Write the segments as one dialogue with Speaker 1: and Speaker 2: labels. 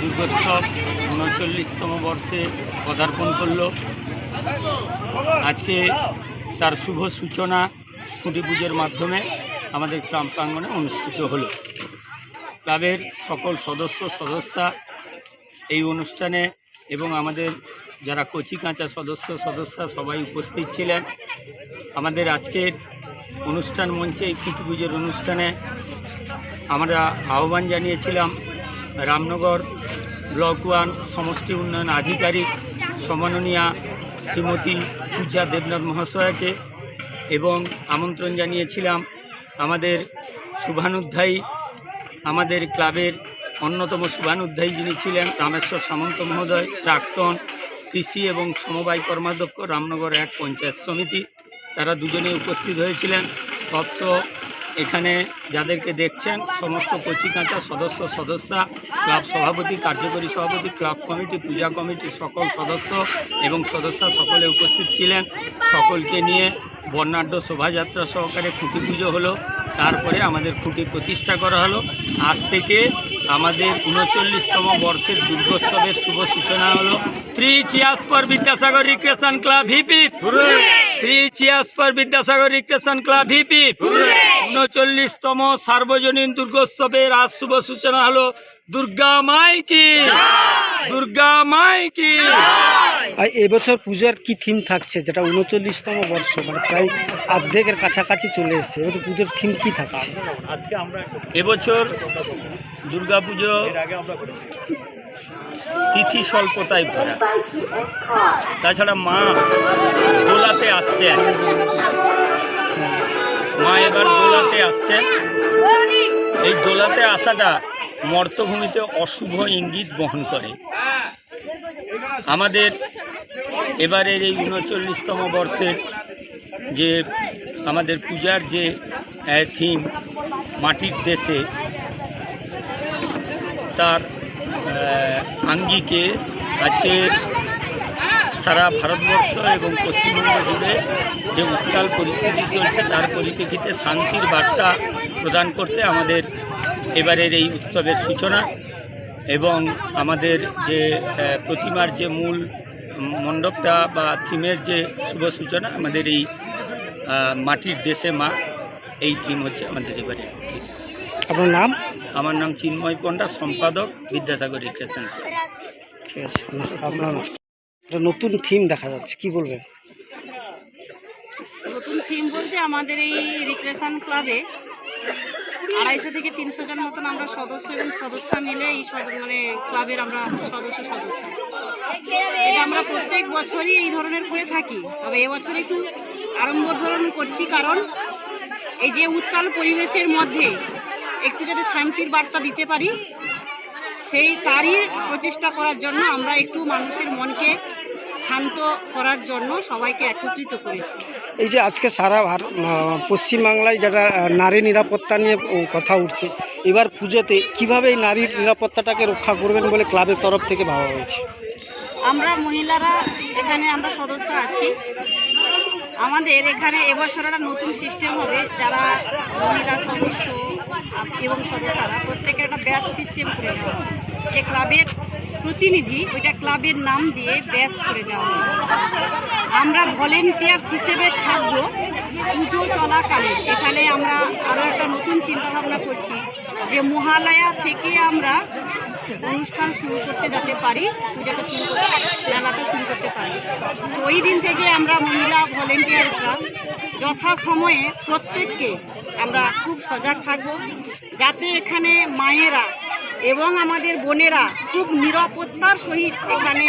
Speaker 1: দুর্গোৎসব উনচল্লিশতম বর্ষে পদার্পণ করল। আজকে তার শুভ সূচনা খুঁটি পুজোর মাধ্যমে আমাদের ক্লাব প্রাঙ্গণে অনুষ্ঠিত হলো। ক্লাবের সকল সদস্য, সদস্যা এই অনুষ্ঠানে এবং আমাদের যারা কচি কাঁচা সদস্য, সদস্যা সবাই উপস্থিত ছিলেন। আমাদের আজকের অনুষ্ঠান মঞ্চে এই খুঁটি পুজোর অনুষ্ঠানে আমরা আহ্বান জানিয়েছিলাম রামনগর ব্লক ওয়ান সমষ্টি উন্নয়ন আধিকারিক সম্মাননীয়া শ্রীমতী পূজা দেবনাথ মহাশয়াকে এবং আমন্ত্রণ জানিয়েছিলাম আমাদের শুভানুধ্যায়ী, আমাদের ক্লাবের অন্যতম শুভানুধ্যায়ী যিনি ছিলেন রামেশ্বর সামন্ত মহোদয়, প্রাক্তন কৃষি এবং সমবায় কর্মাধ্যক্ষ রামনগর এক পঞ্চায়েত সমিতি। তারা দুজনেই উপস্থিত হয়েছিলেন। তৎস এখানে যাদেরকে দেখছেন সমস্ত কচি কাঁচা সদস্য সদস্যা ক্লাব সভাপতি কার্যকরী সভাপতি ক্লাব কমিটি পূজা কমিটির সকল সদস্য এবং সদস্যা সকলে উপস্থিত ছিলেন। সকলকে নিয়ে বর্ণাঢ্য শোভাযাত্রা সহকারে খুঁটি পুজো হলো। তারপরে আমাদের খুঁটি প্রতিষ্ঠা করা হলো। আজ থেকে আমাদের উনচল্লিশতম বর্ষের দুর্গোৎসবের শুভ সূচনা হলো। Three cheers for Vidyasagar recreation club hip. Three cheers for Vidyasagar recreation club hip. উনচল্লিশতম সার্বজনীন দুর্গোৎসবের আজ শুভ সূচনা হলো দুর্গা মাই কি দুর্গা মাই কি
Speaker 2: আর এবছর পূজার কি থিম থাকছে? যেটা উনচল্লিশতম বর্ষ মানে প্রায় অর্ধেকের কাছাকাছি চলে এসেছে। এবার পুজোর থিম কি থাকছে?
Speaker 1: এবছর দুর্গাপুজো তিথি স্বল্পতায় ভরা। তাছাড়া মা দোলাতে আসছেন। মা এবার দোলাতে আসছেন এই দোলাতে আসাটা মর্তভূমিতে অশুভ ইঙ্গিত বহন করে। আমাদের এবারের এই উনচল্লিশতম বর্ষের যে আমাদের পূজার যে থিম মাটির দেশে, তার আঙ্গিকে আজকে সারা ভারতবর্ষ এবং পশ্চিমবঙ্গ জুড়ে যে উত্তাল পরিস্থিতি চলছে তার পরিপ্রেক্ষিতে শান্তির বার্তা প্রদান করতে আমাদের এবারের এই উৎসবের সূচনা এবং আমাদের যে প্রতিমার যে মূল মণ্ডপটা বা থিমের যে শুভ সূচনা আমাদের এই মাটির দেশে মা এই থিম হচ্ছে আমাদের এবারের থিম।
Speaker 2: আপনার নাম?
Speaker 1: আমার নাম চিন্ময় পণ্ডা সম্পাদক বিদ্যাসাগর রিক্রেশন
Speaker 2: ঠিক আছে আপনার একটা নতুন থিম দেখা যাচ্ছে, কি বলবেন?
Speaker 3: নতুন থিম বলতে আমাদের এই রিক্রেশন ক্লাবে আড়াইশো থেকে তিনশো জন মতন আমরা সদস্য এবং সদস্য মিলে এই মানে ক্লাবের আমরা সদস্য সদস্য। এটা আমরা প্রত্যেক বছরই এই ধরনের করে থাকি। তবে এবছর একটু আরম্ভ ধরন করছি, কারণ এই যে উত্তাল পরিবেশের মধ্যে একটু যাতে শান্তির বার্তা দিতে পারি, সেই তারই প্রচেষ্টা করার জন্য আমরা একটু মানুষের মনকে শান্ত করার জন্য সবাইকে একত্রিত করেছি।
Speaker 2: এই যে আজকে সারা ভারত পশ্চিমবাংলায় যেটা আহ, নারী নিরাপত্তা নিয়ে কথা উঠছে এবার পুজোতে কীভাবে এই নারী নিরাপত্তাটাকে রক্ষা করবেন বলে ক্লাবের তরফ থেকে ভাবা হয়েছে?
Speaker 3: আমরা মহিলারা এখানে আমরা সদস্য আছি। আমাদের এখানে এবছর একটা নতুন সিস্টেম হবে যারা মহিলা সদস্য এবং সদস্যরা প্রত্যেকের একটা ব্যাচ সিস্টেম করে। যে ক্লাবের প্রতিনিধি ওইটা ক্লাবের নাম দিয়ে ব্যাচ করে নেওয়া আমরা ভলেন্টিয়ার্স হিসেবে থাকব পুজো চলাকালে। এখানে আমরা আরও একটা নতুন চিন্তাভাবনা করছি যে মহালয়া থেকে আমরা অনুষ্ঠান শুরু করতে যেতে পারি, পূজাটা শুরু করতে মেলাটা শুরু করতে পারি। তো ওই দিন থেকে আমরা মহিলা ভলেন্টিয়ার্সরা যথা সময়ে প্রত্যেককে আমরা খুব সজাগ থাকব, যাতে এখানে মায়েরা এবং আমাদের বোনেরা খুব নিরাপত্তার সহিত এখানে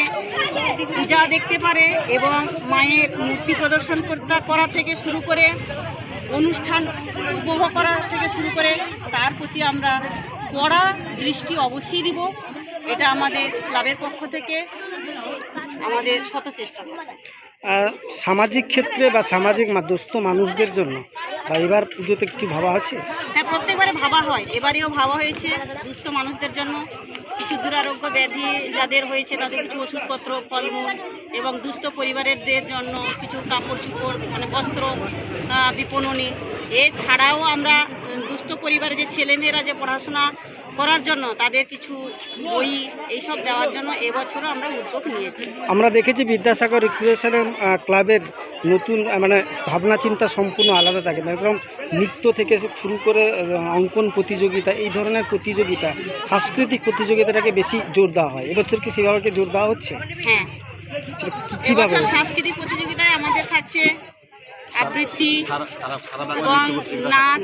Speaker 3: পূজা দেখতে পারে এবং মায়ের মূর্তি প্রদর্শন করতে করা থেকে শুরু করে অনুষ্ঠান উপভোগ করা থেকে শুরু করে তার প্রতি আমরা কড়া দৃষ্টি অবশ্যই দিব এটা আমাদের ক্লাবের পক্ষ থেকে আমাদের শত চেষ্টা।
Speaker 2: সামাজিক ক্ষেত্রে বা সামাজিক দুস্থ মানুষদের জন্য বা এবার পুজোতে কিছু ভাবা আছে
Speaker 3: হ্যাঁ প্রত্যেকবারে ভাবা হয়। এবারেও ভাবা হয়েছে দুস্থ মানুষদের জন্য। কিছু দুরারোগ্য ব্যাধি যাদের হয়েছে, তাদের কিছু ওষুধপত্র, ফলমূল এবং দুস্থ পরিবারেরদের জন্য কিছু কাপড় চুপড় মানে বস্ত্র বিপণনী। এছাড়াও আমরা দুস্থ পরিবারের যে ছেলেমেয়েরা যে পড়াশোনা করার জন্য তাদের কিছু বই এইসব দেওয়ার জন্য এবছরও আমরা উদ্যোগ নিয়েছি।
Speaker 2: আমরা দেখেছি বিদ্যাসাগর রিক্রিয়েশনের ক্লাবের নতুন মানে ভাবনা চিন্তা সম্পূর্ণ আলাদা থাকে। মানে এরকম নৃত্য থেকে শুরু করে অঙ্কন প্রতিযোগিতা এই ধরনের প্রতিযোগিতা সাংস্কৃতিক প্রতিযোগিতাটাকে বেশি জোর দেওয়া হয়। এবছর কি সেভাবে কি জোর দেওয়া হচ্ছে?
Speaker 3: হ্যাঁ।
Speaker 2: কীভাবে?
Speaker 3: সাংস্কৃতিক প্রতিযোগিতায় আমাদের থাকছে আবৃত্তি এবং নাচ